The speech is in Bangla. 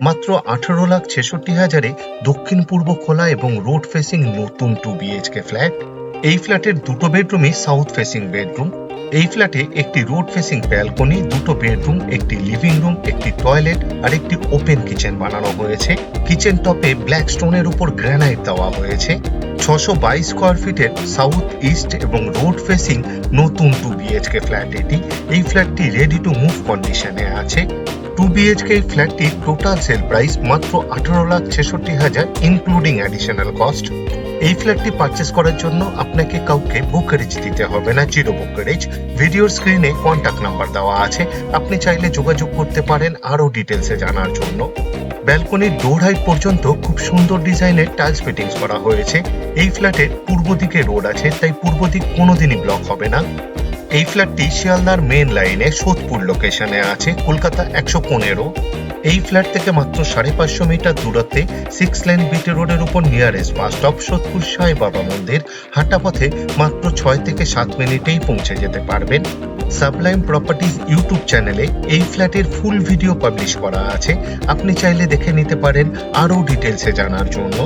মাত্র আঠারো লাখ ছেষট্টি হাজারে দক্ষিণ পূর্ব খোলা এবং রোড ফেসিং নতুন টু বিএইচকে ফ্ল্যাট এই ফ্ল্যাটের দুটো বেডরুমই সাউথ ফেসিং বেডরুম এই ফ্ল্যাটে একটি রোড ফেসিং ব্যালকনি দুটো বেডরুম একটি লিভিং রুম একটি টয়লেট আর একটি ওপেন কিচেন বানানো হয়েছে। কিচেন টপে ব্ল্যাক স্টোনের উপর গ্রানাইট দেওয়া হয়েছে। ছশো বাইশ স্কোয়ার ফিটের সাউথ ইস্ট এবং রোড ফেসিং নতুন টু বিএচকে ফ্ল্যাট এটি। এই ফ্ল্যাটটি রেডি টু মুভ কন্ডিশনে আছে। টু বিএইচকে এই ফ্ল্যাটটির টোটাল সেল প্রাইস মাত্র আঠারো লাখ ছেষট্টি হাজার ইনক্লুডিং অ্যাডিশনাল কস্ট এই ফ্ল্যাটটি পারচেস করার জন্য আপনাকে কাউকে ব্রোকারেজ দিতে হবে না জিরো ব্রোকারেজ ভিডিওর স্ক্রিনে কন্ট্যাক্ট নাম্বার দেওয়া আছে। আপনি চাইলে যোগাযোগ করতে পারেন আরও ডিটেলসে জানার জন্য। ব্যালকনির ডোর হাইট পর্যন্ত খুব সুন্দর ডিজাইনের টাইলস ফিটিংস করা হয়েছে। এই ফ্ল্যাটের পূর্ব দিকে রোড আছে, তাই পূর্ব দিক কোনোদিনই ব্লক হবে না। এই ফ্ল্যাটটি শিয়ালদার মেন লাইনে সোদপুর লোকেশনে আছে, কলকাতা একশো পনেরো। এই ফ্ল্যাট থেকে মাত্র সাড়ে পাঁচশো মিটার দূরত্বে সিক্স লাইন বিটি রোডের উপর নিয়ারেস্ট বাস স্টপ সোদপুর সাই বাবা মন্দির। হাঁটা পথে মাত্র ছয় থেকে সাত মিনিটেই পৌঁছে যেতে পারবেন। সাবলাইম প্রপার্টিজ ইউটিউব চ্যানেলে এই ফ্ল্যাটের ফুল ভিডিও পাবলিশ করা আছে। আপনি চাইলে দেখে নিতে পারেন আরও ডিটেলসে জানার জন্য।